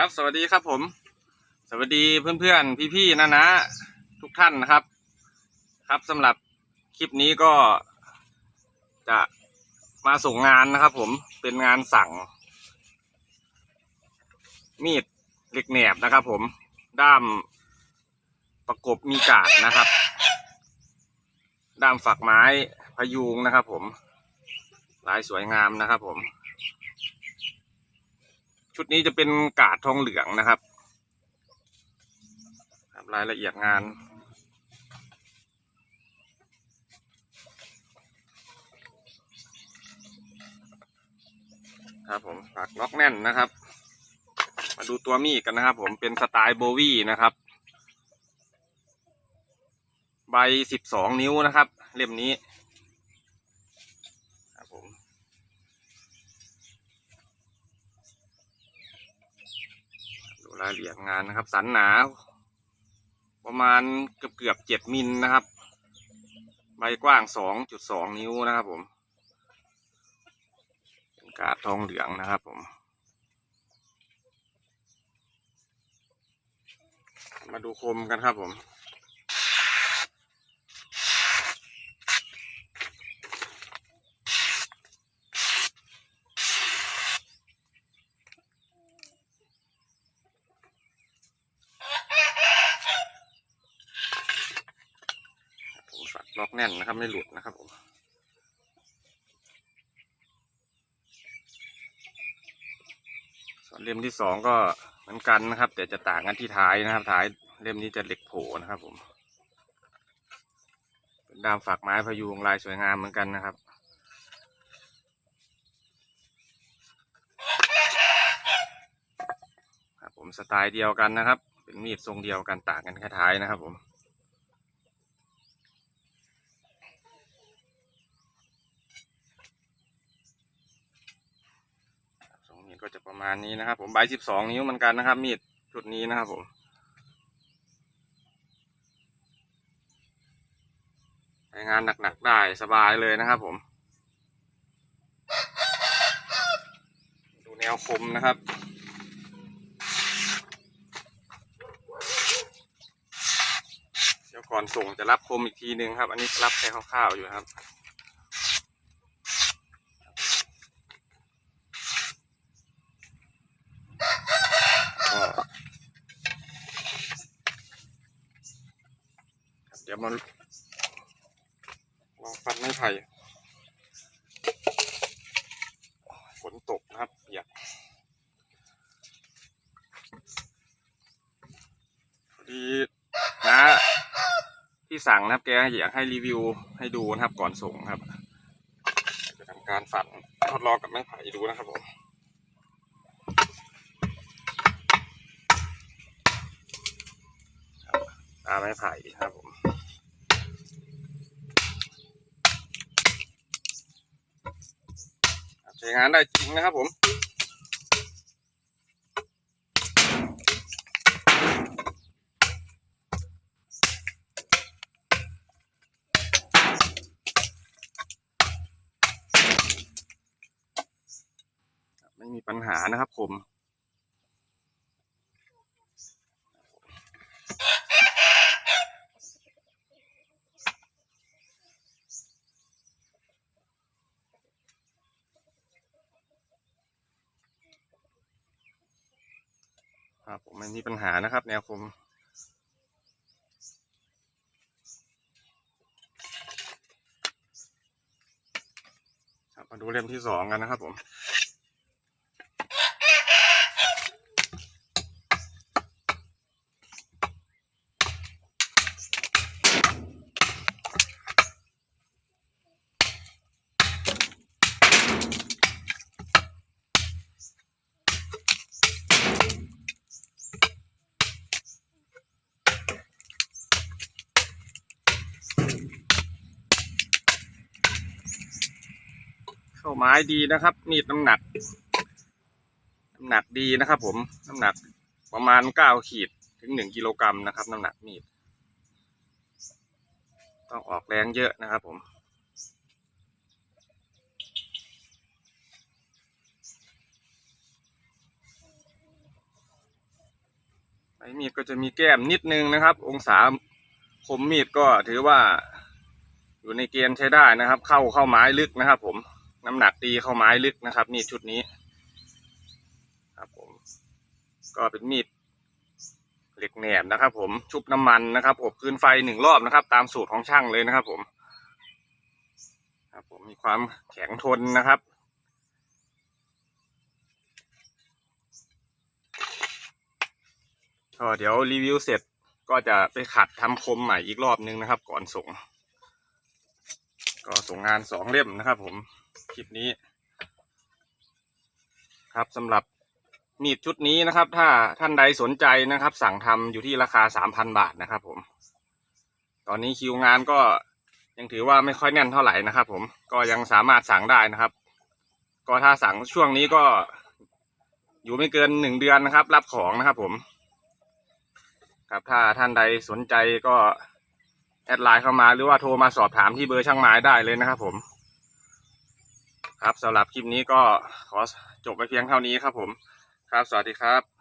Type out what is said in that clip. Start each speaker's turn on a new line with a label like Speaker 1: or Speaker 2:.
Speaker 1: ครับ สวัสดีครับผม สวัสดีเพื่อนๆ พี่ๆนะนะทุกท่านนะครับ ครับสำหรับคลิปนี้ก็จะมาส่งงานนะครับ ผมเป็นงานสั่ง มีดเหล็กแหนบนะครับ ผมด้ามประกบมีกาดนะครับ ด้ามฝักไม้พยุงนะครับ ผมลายสวยงามนะครับ ผม ชุดนี้จะเป็นกาดทองเหลืองนะครับครับ รายละเอียดงาน ครับผมฝากล็อกแน่นนะครับ มาดูตัวมีดกันนะครับ ผมเป็นสไตล์โบวี่นะครับ ใบสิบสองนิ้วนะครับ เล่มนี้ ครับผม ดู รายละเอียดงานนะครับ สันหนา ประมาณเกือบเกือบเจ็ดมิลนะครับ ใบกว้างสองจุดสองนิ้วนะครับผมเป็นกาดทองเหลืองนะครับผม มาดูคมกันครับผม ล็อกแน่นนะครับ ไม่หลุดนะครับผมส่วนเล่มที่สองก็เหมือนกันนะครับ แต่จะต่างกันที่ท้ายนะครับ ท้ายเล่มนี้จะเหล็กโผล่นะครับผมเป็นดามฝักไม้พยุงลายสวยงามเหมือนกันนะครับครับผมสไตล์เดียวกันนะครับ เป็นมีดทรงเดียวกันต่างกันแค่ท้ายนะครับผม สองมีด ก็จะประมาณนี้นะครับ ผมใบสิบสองนิ้วเหมือนกันนะครับ มีดชุดนี้นะครับผมใช้งานหนักๆได้สบายเลยนะครับ ผม ดูแนวคมนะครับเดี๋ยวก่อนส่งจะรับคมอีกทีหนึ่งครับ อันนี้รับแค่คร่าวๆอยู่ครับ ก็เดี๋ ยวมาลองฟันไม้ไผ่ฝนตกนะครับอยากดีนะที่สั่งนะครับแกอยากให้รีวิวให้ดูนะครับก่อนส่งครับ จะทำการฝันทดลองกับไม้ไผ่ดูนะครับผมตาไม้ไผ่ครับผม ช้งานได้จริงนะครับผมไม่มีปัญหานะครับผม ครับผมไม่มีปัญหานะครับ แนวคมครับมาดูเล่มที่สองกันนะครับผม ไม้ดีนะครับ มีดน้ำหนัก น้ำหนักดีนะครับ ผม น้ำหนักประมาณเก้าขีดถึงหนึ่งกิโลกรัมนะครับ น้ำหนักมีด ต้องออกแรงเยอะนะครับ ผมคลายมีดก็จะมีแก้มนิดนึงนะครับ องศาคมมีดก็ถือว่า อยู่ในเกณฑ์ใช้ได้นะครับ เข้าเข้าไม้ลึกนะครับผม น้ำหนักตีเข้าไม้ลึกนะครับ มีดชุดนี้ ครับผม ก็เป็นมีดเหล็กแหนบนะครับ ผมชุบน้ำมันนะครับอบคืนไฟหนึ่งรอบนะครับ ตามสูตรของช่างเลยนะครับ ผม ครับ ผมมีความแข็งทนนะครับก็เดี๋ยวรีวิวเสร็จก็จะไปขัดทำคมใหม่อีกรอบนึงนะครับ ก่อนส่ง ก็ส่งงานสองเล่มนะครับผม คลิปนี้ ครับสำหรับมีดชุดนี้นะครับ ถ้าท่านใดสนใจนะครับ สั่งทำอยู่ที่ราคาสามพันบาทนะครับ ผม ตอนนี้คิวงานก็ยังถือว่าไม่ค่อยแน่นเท่าไหร่นะครับ ผมก็ยังสามารถสั่งได้นะครับ ก็ถ้าสั่งช่วงนี้ก็อยู่ไม่เกินหนึ่งเดือนนะครับ รับของนะครับ ผม ครับถ้าท่านใดสนใจก็แอดไลน์เข้ามาหรือว่าโทรมาสอบถามที่เบอร์ช่างไม้ได้เลยนะครับ ผม ครับสำหรับคลิปนี้ก็ขอจบไปเพียงเท่านี้ครับผม ครับสวัสดีครับ